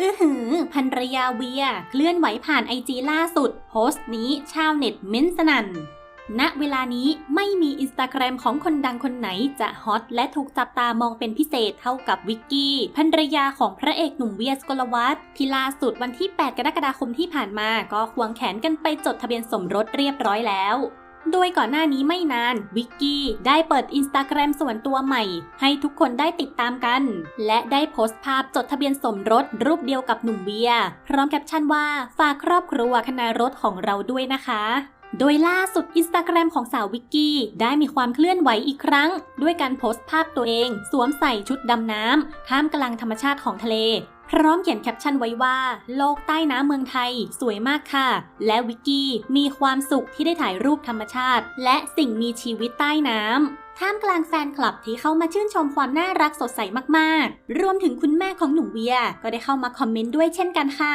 อือหือภรรยาเวีย เคลื่อนไหวผ่านไอจีล่าสุด โพสต์นี้ชาวเน็ตเม้นสนั่นณเวลานี้ไม่มีอินสตาแกรมของคนดังคนไหนจะฮอตและถูกจับตามองเป็นพิเศษเท่ากับวิกกี้ภรรยาของพระเอกหนุ่มเวียสกลวัฒน์ที่ล่าสุดวันที่ 8 กรกฎาคมที่ผ่านมาก็ควงแขนกันไปจดทะเบียนสมรสเรียบร้อยแล้ว โดยก่อนหน้านี้ไม่นาน วิกกี้ได้เปิดอินสตาแกรมส่วนตัวใหม่ ให้ทุกคนได้ติดตามกัน และได้โพสต์ภาพจดทะเบียนสมรสรูปเดียวกับหนุ่มเวีย พร้อมแคปชั่นว่าฝากครอบครัวคณะรถของเราด้วยนะคะโดยล่าสุดอินสตาแกรมของสาววิกกี้ได้มีความเคลื่อนไหวอีกครั้ง ด้วยการโพสต์ภาพตัวเอง สวมใส่ชุดดำน้ำท่ามกลางธรรมชาติของทะเล พร้อมเขียนแคปชั่นไว้ว่า โลกใต้น้ำเมืองไทย สวยมากค่ะ และวิกกี้มีความสุขที่ได้ถ่ายรูปธรรมชาติ และสิ่งมีชีวิตใต้น้ำท่ามกลางแฟนคลับที่เข้ามาชื่นชมความน่ารักสดใสมากๆ รวมถึงคุณแม่ของหนุ่มเวีย ก็ได้เข้ามาคอมเมนต์ด้วยเช่นกันค่ะ